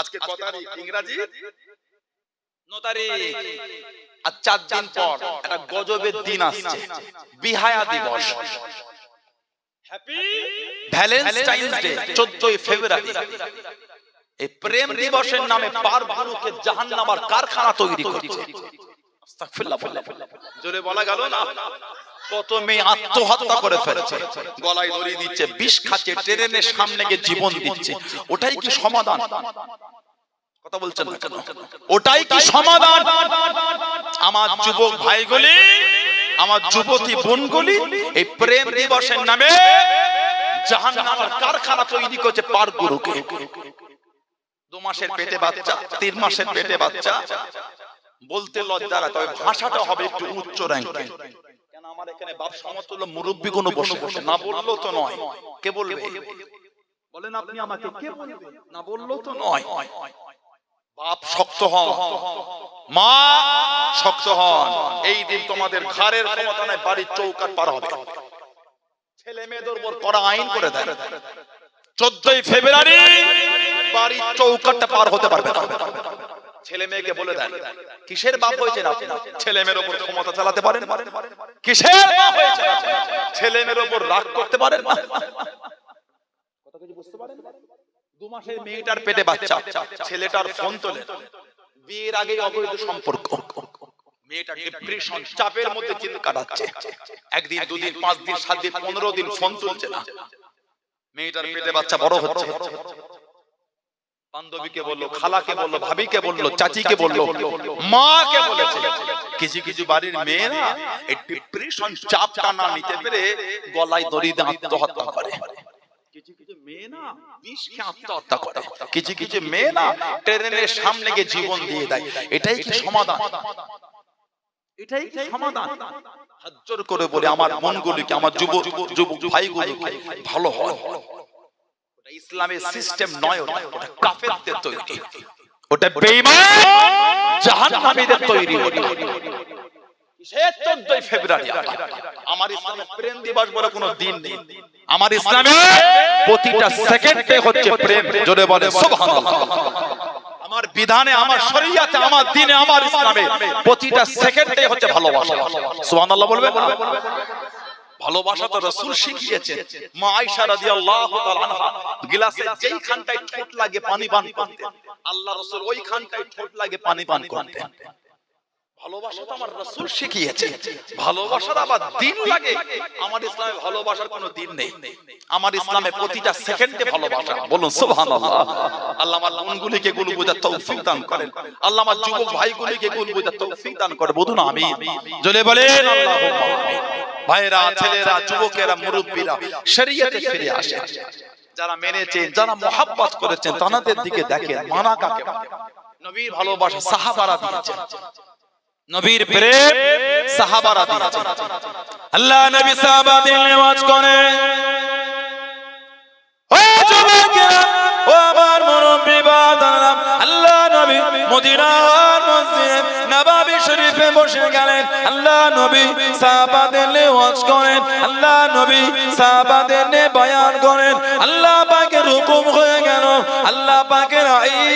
আজকে কত তারিখ? ইংরাজি? ন তারিখ। আর চার দিন পর একটা গজবের দিন আসছে। বিহায়া দিবস। ভ্যালেন্টাইন্স ডে চোদ্দই ফেব্রুয়ারি। এই প্রেম দিবসের নামে পার ভানুকে জাহান নামার কারখানা তৈরি করছে। আস্তাগফিরুল্লাহ, জোরে বলা গেল না? আমার যুবক ভাইগুলি, আমার যুবতী বোনগুলি, এই প্রেম দিবসের নামে কারখানা তৈরি করছে পার গুরুকে। দু মাসের পেটে বাচ্চা, তিন মাসের পেটে বাচ্চা। বলতে লজ্জা তবে ভাষাটা হবে একটু উচ্চ র্যাঙ্কের কেন আমার এখানে বাপ সমতুল্য মুরব্বী কোনো বসে বসে না বলল তো নয়। কে বলবে? বলেন আপনি আমাকে কে বলবে? না বলল তো নয়। বাপ শক্ত হন। মা শক্ত হন। এই দিন তোমাদের ঘরের ক্ষমতা নাই বাড়ির চৌকাট পার হবে। ছেলে মেয়েদের উপর করা আইন করে দেয়। চোদ্দই ফেব্রুয়ারি বাড়ির চৌকাটটা পার হতে পারবে না। ছেলে মেয়েকে বলে দেন কিসের বাপ হয়েছে না ছেলে মেয়ের উপর ক্ষমতা চালাতে পারেন? কিসের বাপ হয়েছে ছেলে মেয়ের উপর রাগ করতে পারেন না? কথা কিছু বুঝতে পারেন? দু মাসের মেয়েটার পেটে বাচ্চা। ছেলেটার ফোন তোলে। বিয়ের আগে অবৈধ সম্পর্ক। মেয়েটা ডিপ্রেশন চাপের মধ্যে দিন কাটাচ্ছে। একদিন দুদিন পাঁচ দিন সাত দিন পনেরো দিন ফোন তুলছে না। মেয়েটার পেটে বাচ্চা বড় হচ্ছে। বান্ধবীকে বলল খালাকে বলল ভাবিকে বলল চাচিকে বলল মাকে বলেছে। কিছু কিছু বাড়ির মেয়েরা এই ডিপ্রেশন চাপটা না নিতে পেরে গলায় দড়ি দিয়ে আত্মহত্যা করে। কিছু কিছু মেয়ে না বিষ আত্মহত্যা করে। কিছু কিছু মেয়ে না ট্রেনের সামনে গিয়ে জীবন দিয়ে দেয়। এটাই কি সমাধান? এটাই কি সমাধান? করে বলে আমার মনগুলিকে আমার যুব যুব ভাইগুলোকে ভালো হয়? ইসলামের সিস্টেম নয় ওটা কাফেরদের তৈরি। ওটা বেঈমান জাহান্নামীদের তৈরি। ওটা ফেব্রুয়ারি? আমার ইসলামে প্রেম দিবস বলে কোনো দিন নেই। আমার ইসলামে প্রতিটা সেকেন্ডে হচ্ছে প্রেম। জোরে বলে সুবহানাল্লাহ। আমার বিধানে আমার শরীয়তে আমার দিনে আমার ইসলামে প্রতিটা সেকেন্ডে হচ্ছে ভালোবাসা। সুবহানাল্লাহ বলবে। ভালোবাসা তো রাসূল শিখিয়েছেন। মা আয়েশা রাদিয়াল্লাহু তাআলা আনহা গ্লাসে যেই খানটায় ঠোঁট লাগে পানি পান করতেন। আল্লাহ রাসূল ওই খানটায় ঠোঁট লাগে পানি পান করতেন। ভালোবাসা তো আমার রাসূল শিখিয়েছে। ভালোবাসার আবার দিন লাগে। আমার ইসলামে ভালোবাসার কোনো দিন নেই। আমার ইসলামে প্রতিটা সেকেন্ডে ভালোবাসা। বলুন সুবহানাল্লাহ। আল্লাহ আমার বোঝার তৌফিক দান করেন। আল্লাহ আমার যুবক ভাইগুলিকে বোঝার তৌফিক দান করে। বলুন আমি জলে বলেন আল্লাহুম্মা আমিন ভাইরা ছেলেরা যুবকেরা মুরব্বীরা শরীয়তে ফিরে আসে যারা মেনেছেন যারা মোহাব্বত করেছেন তাদের দিকে দেখেন মানা কাকে? নবীর ভালোবাসা সাহাবারা দিয়েছেন। নবীর প্রেম সাহাবারা আল্লাহ নবী সাহাবাদের নেওয়াজ করে ও আমার মুরব্বি বাদারা আল্লাহ নবী মদিনার মসজিদে নবাবী শরীফে বসে গেলেন। আল্লাহ নবী সাহাবাদের নেওয়াজ করেন আল্লাহ নবী সাহাবাদের নে বয়ান করেন। আল্লাহ পাকের হুকুম হয়ে গেল। আল্লাহ পাকের আইন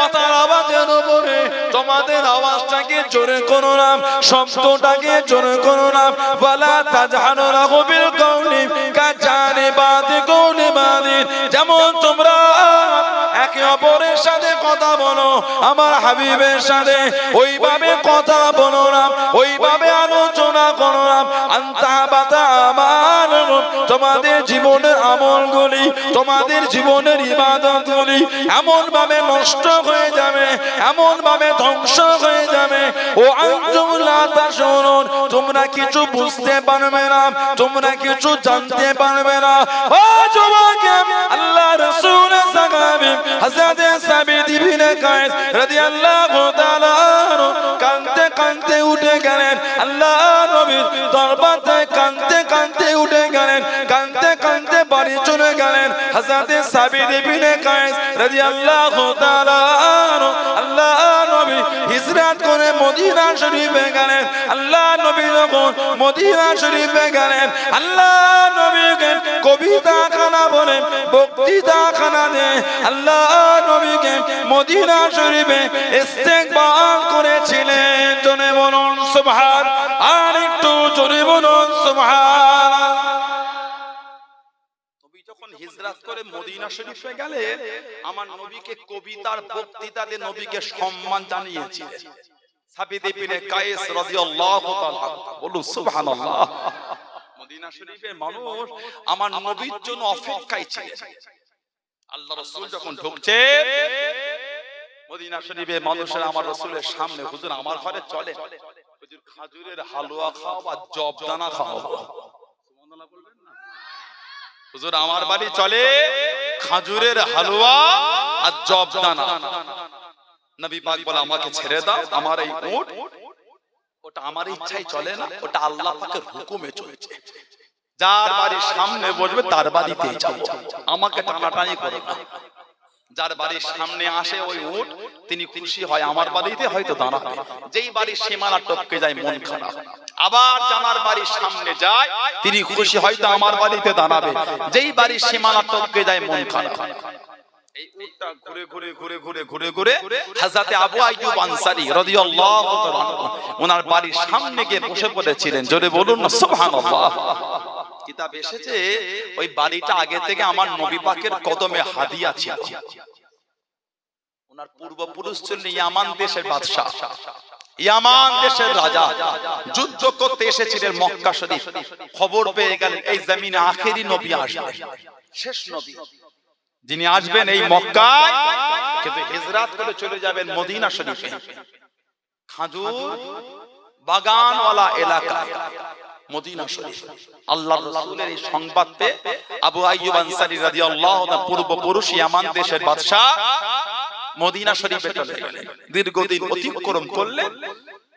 কথার আওয়াজের উপরে তোমাদের আওয়াজটাকে জোরে করো না, শব্দটাকে জোরে করো না। ওয়ালা তাজহানু বিল কওলি, কাজানি বাদি বাদি। যেমন তোমরা একে অপরের সাথে কথা বলো, আমার হাবিবের সাথে ওইভাবে কথা বলো না, ওইভাবে আলোচনা করো না। আন্তা বাতা আমার তোমাদের জীবনের আমলগুলি, তোমাদের জীবনের ইবাদতগুলি এমন ভাবে নষ্ট হয়ে যাবে এমন ভাবে ধ্বংস হয়ে যাবে। ও শুনুন, তোমরা কিছু বুঝতে পারবে না, তোমরা কিছু জানতে পারবে না। ও যুবকে, আল্লাহ রাসূল সাহাবী হযরত সাবিত ইবনে কায়েস রাদিয়াল্লাহু তাআলা কাঁদতে কানতে উঠে গেলেন। আল্লাহ নবীর দরবারে কানতে কানতে হযরতে সাবির ইবনে কায়েস রাদিয়াল্লাহু তাআলা আল্লাহ নবী হিজরত করে মদিনা শরীফে গেলেন। আল্লাহ নবী যখন মদিনা শরীফে গেলেন, আল্লাহ নবীকে কবিতা খানা বলে বক্তৃতা খানা দে আল্লাহ নবীকে মদিনা শরীফে ইস্তেকবাল করেছিলেন। জনে বলুন, সুবহান, আর একটু জোরে বলুন, সুবহান। হিজরত করে মদিনা শরীফে গেলেন আমার নবীকে কবিতার বক্তৃতাতে নবীকে সম্মান জানিয়েছিলেন মানুষের আমার রাসূলের সামনে, হুজুর, আমার ঘরে চলে খাজুরের হালুয়া খাও বা জব দানা খাও সুবহানাল্লাহ বলবেন না হুজুর আমার বাড়ি চলে খাজুরের হালুয়া আর জব দানা নবী পাক বলে আমাকে ছেড়ে দাও আমার এই উট ওটা আমার ইচ্ছাই চলে না ওটা আল্লাহ পাকের হুকুমে চলেছে। যার বাড়ির সামনে বসবে তার বাড়িতেই যাও আমাকে টানাটানি করে। না যার বাড়ির সামনে আসে ওই উট তিনি খুশি হয় আমার বাড়িতে হয়তো দাঁড়াবে। যেই বাড়ির সীমানা টপকে যায় মন খারাপ। আবার জানার বাড়ির সামনে যায় তিনি খুশি হয়তো আমার বাড়িতে দাঁড়াবে। যেই বাড়ির সীমানা টপকে যায় মন খারাপ। এই উটটা ঘুরে ঘুরে ঘুরে ঘুরে ঘুরে ঘুরে হযরতে আবু আইয়ুব আনসারী রাদিয়াল্লাহু তাআলা ওনার বাড়ির সামনে গিয়ে বসে পড়েছিলেন। জোরে বলুন না সুবহানাল্লাহ। কিতাব এসেছে ওই বাড়িটা আগে থেকে আমার নবী পাকের কদমে হাদিয়া ছিল ওনার পূর্বপুরুষ ছিলেন ইয়ামান দেশের বাদশা ইয়ামান দেশের রাজা। যুদ্ধ করতে এসেছিলেন মক্কা শরীফ। খবর পেয়ে গেলেন এই জমিনে আখেরি নবী আসবে শেষ নবী। যিনি আসবেন এই মক্কায় কিন্তু হিজরাত করে চলে যাবেন মদিনা শরীফে। খাজুর বাগানওয়ালা এলাকায় মদিনা শরীফ। আল্লাহর রাসূলের এই সংবাদ পেয়ে আবু আইয়ুব আনসারী রাদিয়াল্লাহু তাআলা পূর্বপুরুষ ইয়ামান দেশের বাদশা মদিনা শরীফে চলে গেলেন। দীর্ঘদিন অতিক্রম করলেন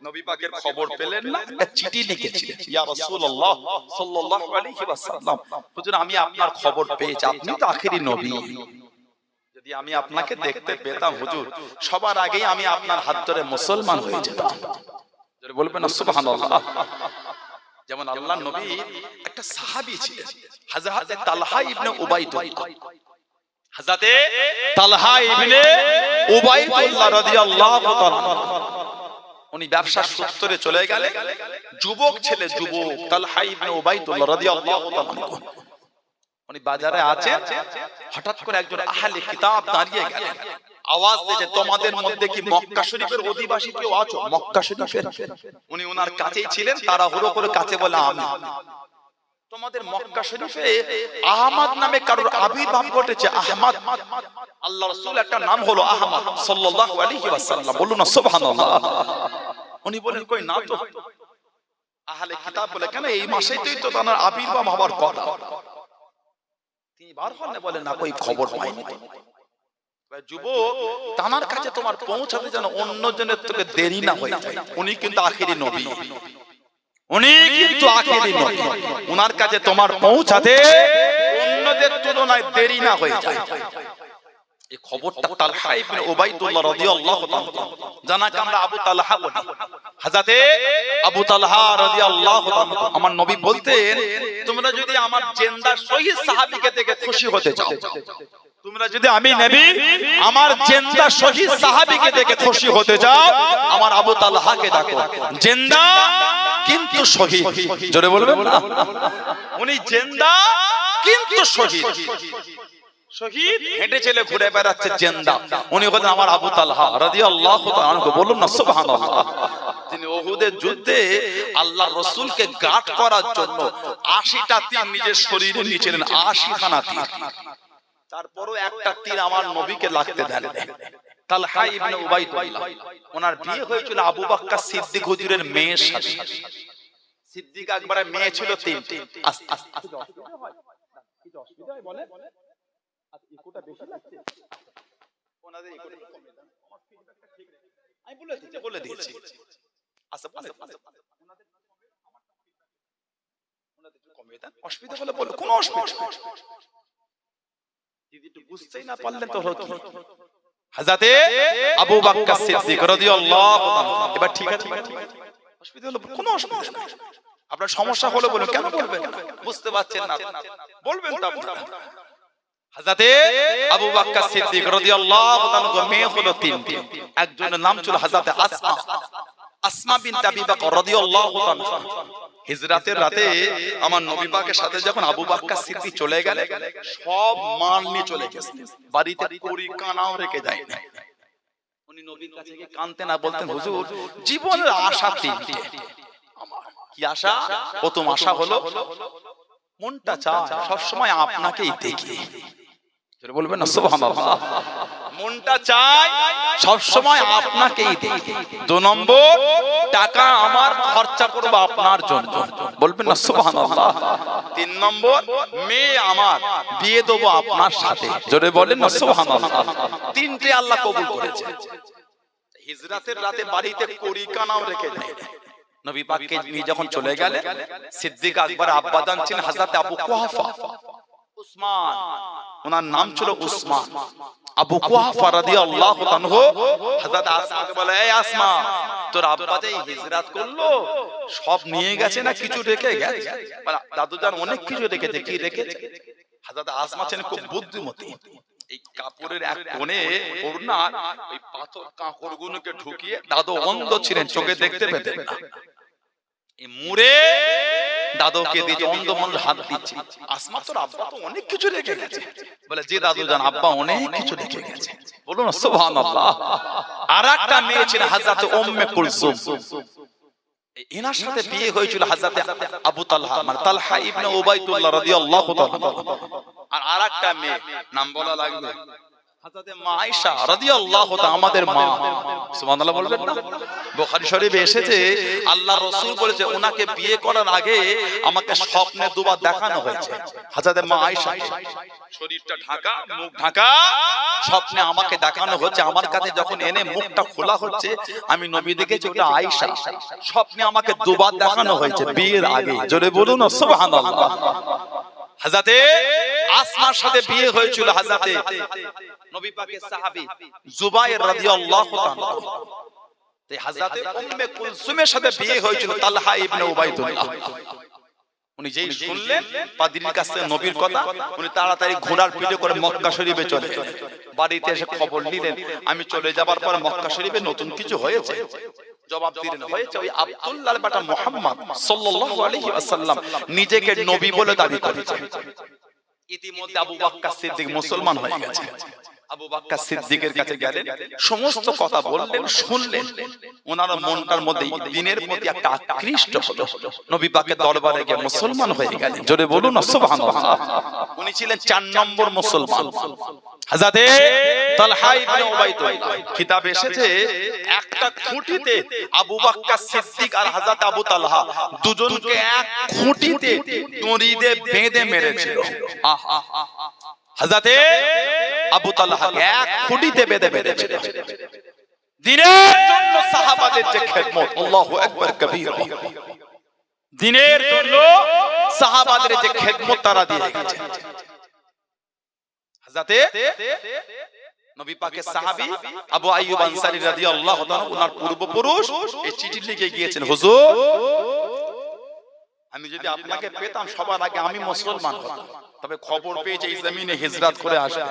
নবী পাকের খবর পেলেন না একটা চিঠি লিখেছিলেন ইয়া রাসূলুল্লাহ সাল্লাল্লাহু আলাইহি ওয়াসাল্লাম হুজুর আমি আপনার খবর পেয়েছি আপনি তো আখেরি নবী। যদি আমি আপনাকে দেখতে পেতাম হুজুর সবার আগেই আমি আপনার হাত ধরে মুসলমান হয়ে যেতাম। বলবেন সুবহানাল্লাহ। যেমন আল্লাহ নবী একটা সাহাবী ছিলেন। হযরত তালহা ইবনে উবাইদুল্লাহ। হযরতে তালহা ইবনে উবাইদুল্লাহ রাদিয়াল্লাহু তাআলা উনি ব্যবসার সূত্রে চলে গেলে যুবক ছেলে যুবক। তালহা ইবনে উবাইদুল্লাহ রাদিয়াল্লাহু তাআলা উনি বাজারে আছেন। হঠাৎ করে একজন আহলে কিতাব দাঁড়িয়ে গেলেন। আওয়াজ দিয়েছে তোমাদের মধ্যে কি মক্কা শরীফের অধিবাসী কেউ আছো? মক্কা শরীফের উনি ওনার কাছেই ছিলেন তারা হুড়ো করে কাছে বলে আমি। তোমাদের মক্কা শরীফে আহমদ নামে কারোর আবির্ভাব ঘটেছে আহমদ। আল্লাহ রাসূল একটা নাম হলো আহমদ সাল্লাল্লাহু আলাইহি ওয়াসাল্লাম। বলুন না সুবহানাল্লাহ। উনি বলেন কই না তো? আহলে কিতাব বলে কেন এই মাসেই তো তার আবির্ভাব হওয়ার কথা। তিনি বার হলেন বলেন না কই খবর পাইনি তো। যুবক কাছে তোমার পৌঁছাতে যেন অন্য থেকে দেরি না হয়ে যায়। উনি কিন্তু আখেরি নবী। উনি কিন্তু আখেরি নবী। উনার কাছে তোমার পৌঁছাতে অন্যদের তুলনায় দেরি না হয়ে যায়। আমরা নবী বলতেন, তোমরা যদি আমার জিন্দা শহীদ সাহাবীকে দেখে খুশি হতে চাও তোমরা যদি আমি নবী, আমার জিন্দা শহীদ সাহাবীকে দেখে খুশি হতে চাও, আমার আবু তালহাকে ডাকো। জিন্দা কিন্তু শহীদ। জোরে বলবেন না? উনি জিন্দা কিন্তু শহীদ। আমার বলুন যুদ্ধে আল্লাহ রসুলকে গাট করার জন্য আশিটা নিয়েছিলেন আশি খানা তীর। তারপরও একটা তীর আমার নবীকে লাগতে দেন তালহা ইবনে উবাইদুল্লাহ। ওনার বিয়ে হয়েছিল আবু বাক্কা সিদ্দিক হুজুরের মেয়ের সাথে। সিদ্দিক আকবরের মেয়ে ছিল তিনটি। আস্তে আস্তে আস্তে অসুবিধা হয়? বলে আচ্ছা, ইকোটা বেশি লাগছে? ওনাদের ইকোটা। আমি বলে দিচ্ছি, বলে দিয়েছি। আচ্ছা বলে অসুবিধা হলে বলো কোনো অসুবিধা বুঝতেই না পারলেন তো হলো কি? হাজাতে আবু সিদ্দিক রাদিয়াল্লাহু তাআলা এবার ঠিক আছে অসুবিধা হলো কোনো অসুবিধা আপনার সমস্যা হলো বলুন কেন বলবেন? বুঝতে পারছেন না। বলবেন তো আপনারা। হাজাতে আবু বাক্কার সিদ্দিক রাদিয়াল্লাহু তাআলা মেয়ে হলো তিনটি একজনের নাম ছিল হাজাতে আসমা। আসমা বিনতে আবি বকর রাদিয়াল্লাহু তাআলা। হিজরাতের রাতে আমার নবী পাকের সাথে যখন আবু বাক্কার সিদ্দিক চলে গেলে সব মাল নিয়ে চলে গেছে। বাড়িতে কুড়ি কানাও রেখে যায় না উনি নবীর কাছে গিয়ে কানতেন না বলতেন হুজুর জীবনের আশা তিনটে। কি আশা? প্রথম আশা হলো মনটা চায় সবসময় আপনাকেই দেখি। বলবেন না সুবহানাল্লাহ। মনটা চায় সব সময় আপনাকেই দেখি দু নম্বর, টাকা আমার খরচা করব আপনার জন্য। বলবেন না, সুবহানাল্লাহ। তিন নম্বর, মেয়ে আমার, বিয়ে দেবো আপনার সাথে। জোরে বলেন না, সুবহানাল্লাহ। তিনটে আল্লাহ কবুল করেছে। হিজরাতের রাতে বাড়িতে কড়ি কানাও রেখে দেয়। নবী পাককে নিয়ে যখন চলে গেলে সিদ্দিক আকবর আব্বাদান ছিলেন হযরত আবু কুহাফা। উসমান ওনার নাম ছিল উসমান। আবু কুহাফা রাদিয়াল্লাহু তাআলা হযরত আসমাকে বলে এই আসমা তোর আব্বা যে হিজরত করল সব নিয়ে গেছে না কিছু রেখে গেছে? মানে দাদুজান অনেক কিছু রেখেছে কি রেখেছে হযরত আসমা ছিলেন খুব বুদ্ধিমতী। এই কাপড়ের এক কোণে ওড়না ওই পাথর কাঁকড় গুলোকে ঢুকিয়ে দাদু অন্ধ ছিলেন চোখে দেখতে পেতেন। না মুড়ে দাদুকে দিয়ে অন্ধ হাত দিচ্ছে আসমা তোর আব্বা তো অনেক কিছু রেখে গেছে। বলে যে দাদু জান আব্বা অনেক কিছু রেখে গেছে। বলুন সুবহানাল্লাহ। আর একটা মেয়ে ছিল হযরত উম্মে কুলসুম। এনার সাথে বিয়ে হয়েছিল হযরত আবু তালহা মানে তালহা ইবনে উবাইদুল্লাহ রাদিয়াল্লাহু তাআলা। আর আরেকটা মেয়ে নাম বলা লাগবে মা আয়েশা রাদিয়াল্লাহু তাআলা আমাদের মা। সুবহানাল্লাহ বলবেন না? বুখারী শরীফে এসেছে আল্লাহ রাসূল বলেছে ওনাকে বিয়ে করার আগে আমাকে স্বপ্নে দুবার দেখানো হয়েছে। হযরতে মা আয়েশা শরীরটা ঢাকা মুখ ঢাকা। স্বপ্নে আমাকে দেখানো হচ্ছে আমার কাছে যখন এনে মুখটা খোলা হচ্ছে আমি নবী দেখেছি ওটা আয়েশা। স্বপ্নে আমাকে দুবার দেখানো হয়েছে বিয়ের আগে। জোরে বলুন সুবহানাল্লাহ। হাজাতে আসমার সাথে বিয়ে হয়েছিল হাজাতে নবী পাকের সাহাবী জুবাইর রাদিয়াল্লাহু তাআলা। তাই হাজাতে উম্মে কুলসুমের সাথে বিয়ে হয়েছিল তালহা ইবনে উবাইদুল্লাহ। উনি যেই শুনলেন পাদ্রীর কাছ নবীর কথা উনি তাড়াতাড়ি ঘোড়ার পিঠে করে মক্কা শরীফে চলে গেলেন। বাড়িতে এসে খবর নিলেন আমি চলে যাবার পর মক্কা শরীফে নতুন কিছু হয়েছে? জবাব দিলেন। হয়েছে ওই আব্দুল্লাহ বেটা মোহাম্মদ সাল্লাল্লাহু আলাইহি ওয়াসাল্লাম নিজেকে নবী বলে দাবি করেছে ইতিমধ্যে আবু বকর সিদ্দিক মুসলমান হয়ে গেছে। আবু বাক্কার সিদ্দিকের কাছে গেলেন সমস্ত কথা বললেন শুনলেন। ওনার মনটার মধ্যে দিনের প্রতি একটা আকৃষ্ট হলো। নবী পাকের দরবারে গিয়ে মুসলমান হয়ে গেলেন। জোরে বলুন সুবহানাল্লাহ। উনি ছিলেন চার নম্বর মুসলমান। হাজাতে তালহা ইবনে উবাইদুল্লাহ কিতাবে এসেছে একটা খুঁটিতে আবু বাক্কার সিদ্দিক আর হযরত আবু তালহা দুজনকে এক খুঁটিতে দড়ি দিয়ে বেঁধে মেরেছিল। আহা। হযরতে আবু তালহাকে এক খুঁটিতে বেঁধে মেরেছিল দিনের জন্য সাহাবাদের যে খেদমত, আল্লাহু আকবার কবীরা। দিনের জন্য সাহাবাদের যে খেদমত তারা দিয়ে গেছে। হাজাতে নবী পাকের সাহাবী আবু আইয়ুব আনসারী রাদিয়াল্লাহু তাআলা ওনার পূর্বপুরুষ এই চিঠি লিখে গিয়েছেন, হুজুর আমি যদি আপনাকে পেতাম সবার আগে আমি মুসলমান হতাম। তবে খবর পেয়ে যে জমিনে হিজরত করে আসে।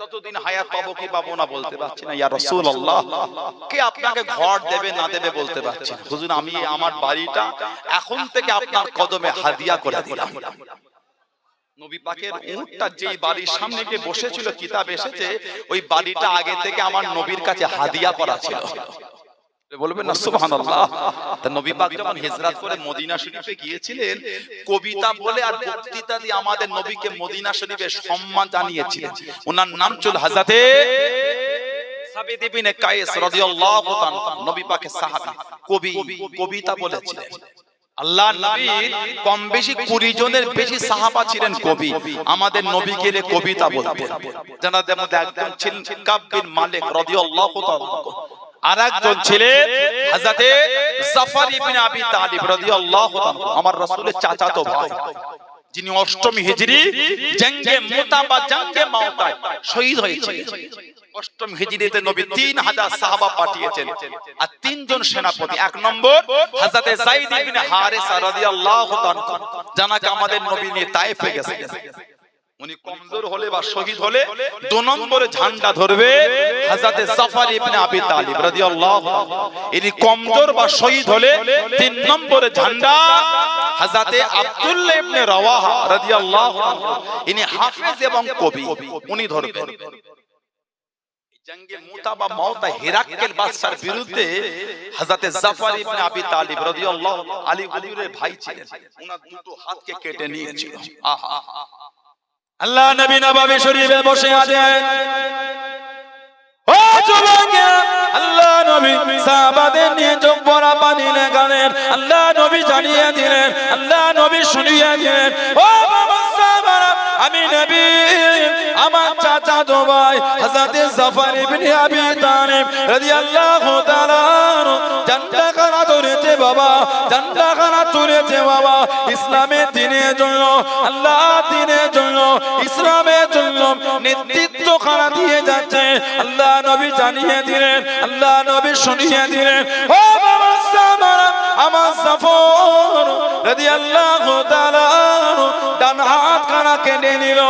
ততদিন হায়াত পাবো কি পাবো না বলতে পারছি না। ইয়া রাসূলুল্লাহ। কে আপনাকে ঘর দেবে না দেবে বলতে পারছি হুজুর আমি আমার বাড়িটা এখন থেকে আপনার কদমে হাদিয়া করে দিলাম। নবী পাকের উটটা যেই বাড়ির সামনে গিয়ে বসেছিল কিতাব এসেছে ওই বাড়িটা আগে থেকে আমার নবীর কাছে হাদিয়া করা ছিল। বলবেন না সুবহানাল্লাহ। তা নবী পাক যখন হিজরত করে মদিনা শরীফে গিয়েছিলেন কবিতা বলে আর বক্তৃতা দিয়ে আমাদের নবীকে মদিনা শরীফে সম্মান জানিয়েছিলেন। ওনার নাম ছিল হযরতে সাবিত ইবনে কায়েস রাদিয়াল্লাহু তাআলা নবী পাকের সাহাবী কবি কবিতা বলেছিলেন। আল্লাহ নবীর কম বেশি কুড়ি জনের বেশি সাহাবা ছিলেন কবি। আমাদের নবীকে কবিতা বলতেন। যাদের মধ্যে একজন ছিলেন মালিক রাদিয়াল্লাহু তাআলা আর একজন ছিলেন হযরতে জাফর ইবনে আবি তালিব রাদিয়াল্লাহু তাআলা আমার রাসূলের চাচাতো ভাই। যিনি অষ্টমী হিজরি জঙ্গে মুতা বা জঙ্গে মাওতায় শহীদ হয়েছিলেন অষ্টম হিজরিতে নবী তিন হাজার সাহাবা পাঠিয়েছেন। আর তিনজন সেনাপতি এক নম্বর হযরতে যায়েদ ইবনে হারিসা রাদিয়াল্লাহু তাআলা জানাকে আমাদের নবী নিয়ে তায়েফে গেছেন উনি কমজোর হলে বা শহীদ হলে দু নম্বরে ঝান্ডা ধরবে হযরতে জাফর ইবনে আবি তালিব রাদিয়াল্লাহু ইনি কমজোর বা শহীদ হলে তিন নম্বরে ঝান্ডা হযরতে আব্দুল্লাহ ইবনে রাওয়াহা রাদিয়াল্লাহু ইনি হাফেজ এবং কবি। উনি ধরবেন। জঙ্গে মুতা বা মাওতা হেরাক্কেল বাদশার বিরুদ্ধে হযরতে জাফর ইবনে আবি তালিব রাদিয়াল্লাহু আলী আলীর ভাই ছিলেন। ওনার দুটো হাতকে কেটে নিয়েছিল। আহা। আল্লাহ নবী নবাবি শরীফে বসে আছেন। আল্লাহ নবী আল্লাহ নবী জানিয়ে দিলেন, আল্লাহ নবী শুনিয়ে দিলেন। ও বাবা আমি নবী, আমার চাচা তো ভাই হযরতে জাফর ইবনে আবি তালিব রাদিয়াল্লাহু তাআলা জান্নাত খানা ধরেছে বাবা জান্নাত খানা তুলেছে বাবা, ইসলামের দিনের জন্য আল্লাহ দিনের জন্য, ইসলামের জন্য নেতৃত্ব খানা দিয়ে যাচ্ছে? আল্লাহ নবী জানিয়ে দিলেন, আল্লাহ নবী শুনিয়ে দিলেন, ও আমার সফর। রাদিয়াল্লাহু আল্লাহ ডান হাত খানা কেটে নিল।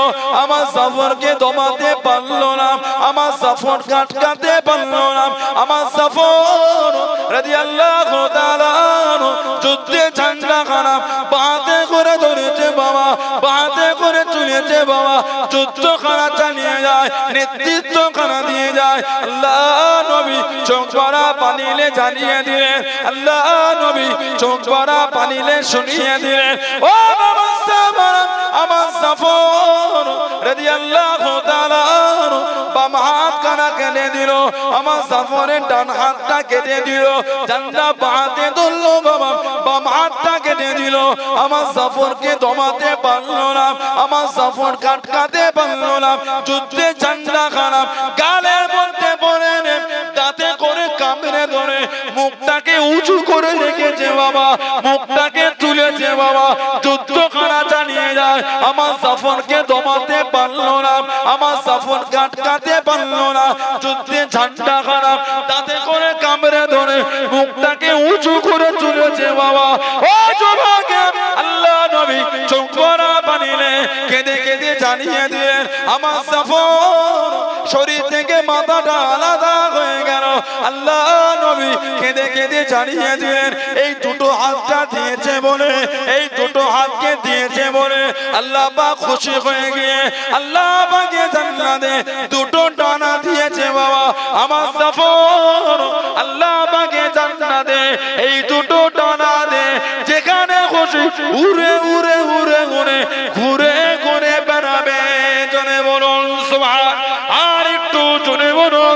আমার সফরকে দমাতে পারল না। আমার সফর কাটকাতে পারল না। আমার সফর আল্লাহ তাআলা যুদ্ধে ঝান্ডা খানা, বাঁধে করে ধরেছে বাবা, বাঁধে করে চলেছে বাবা যুদ্ধ খানা চালিয়ে যায় নেতৃত্ব খানা দিয়ে যায়। আল্লাহ নবী চোখ ভরা পানিলে জানিয়ে দিলেন। আল্লাহ নবী চোখ ভরা পানিলে শুনিয়ে দিলেন। ও বাবা আমার সফর রাদিয়াল্লাহু তাআলা বাম হাত কানা কেটে দিল, আমার সফরের ডান হাতটা কেটে দিল ডান্ডা বাঁধে ধরলো বাবা, বাম হাতটা কেটে দিল, আমার সফরকে দমাতে পারল না, আমার সফর কাটকাতে পারল না, যুদ্ধে ঝান্ডা খারাপ, গালের মধ্যে পড়ে দাঁতে করে কামড়ে ধরে, মুখটাকে উঁচু করে রেখেছে বাবা, মুখটাকে আমার সফরকে দমাতে পারল না। আমার সফর কাটকাতে পারল না। যুদ্ধে ঝান্ডা খারাপ। তাতে করে কামড়ে ধরে মুখটাকে উঁচু করে চলেছে বাবা। ও যুবকে, আল্লাহ নবী চোখ পানিলে কেঁদে কেঁদে জানিয়ে দিয়ে আমার সফর শরীর থেকে মাথাটা আলাদা হয়ে গেল। আল্লাহ নবী কেঁদে কেঁদে জানিয়ে দিলেন, এই দুটো হাতটা দিয়েছে বলে, এই দুটো হাতকে দিয়েছে বলে আল্লাহ পাক খুশি হয়ে গিয়ে আল্লাহ পাকে জান্নাতে দুটো ডানা দিয়েছে বাবা। আমার সফর আল্লাহ পাকে জান্নাতে এই দুটো ডানা দে, যেখানে খুশি উড়ে উড়ে উড়ে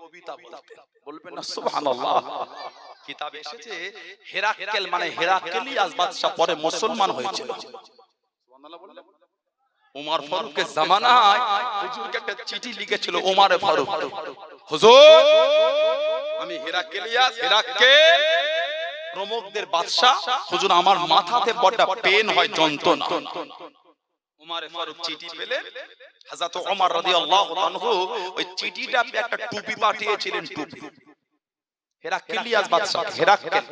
কবিতা বলতেন বলবেন না সুবহানাল্লাহ। কিতাবে এসেছে হেরাক্কেল মানে হেরাক্কেলিয়াস বাদশা পরে মুসলমান হয়েছিল। সুবহানাল্লাহ বললেন ওমর ফারুকের জামানায় হুজুরকে একটা চিঠি লিখেছিল ওমর ফারুক। হুজুর! আমি হেরাক্কেলিয়াস হেরাক্কেল। রোমকদের বাদশা হুজুর আমার মাথাতে বড় পেন হয় যন্ত্রণা। ওমর ফারুক চিঠি পেলে হযরত ওমর রাদিয়াল্লাহু আনহু ওই চিঠিটা একটা টুপি পাঠিয়েছিলেন টুপি। হেরাক্কেলিয়াস বাদশা হেরাক্কেল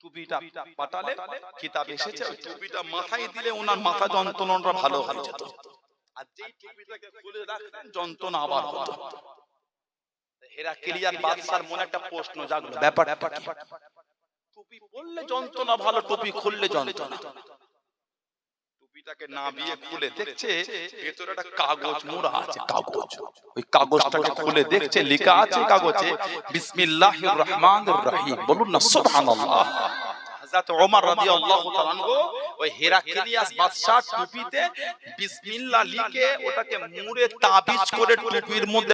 টুপিটা কিতাব এসেছে ওই টুপিটা মাথায় দিলে ওনার মাথা যন্ত্রণাটা ভালো হয়ে যেত। আর যেই টুপিটাকে খুলে রাখতেন যন্ত্রণা আবার হতো। হেরাক্কেলিয়াস বাদশার মনে একটা প্রশ্ন জাগলো। ব্যাপারটা কি? টুপি পরলে যন্ত্রণা ভালো টুপি খুললে যন্ত্রণা। না বিয়ে খুলে দেখছে ভেতরে একটা কাগজ মোড়া আছে কাগজ। ওই কাগজটাকে খুলে দেখছে লেখা আছে কাগজে বিসমিল্লাহির রহমানির রহিম বলুন না সুবহানাল্লাহ। হযরত ওমর রাদিয়াল্লাহু তাআলা ওই হেরাক্লিয়াস টুপিতে বিসমিল্লাহ লিখে ওটাকে মুড়ে তাবিজ করে টুপির মধ্যে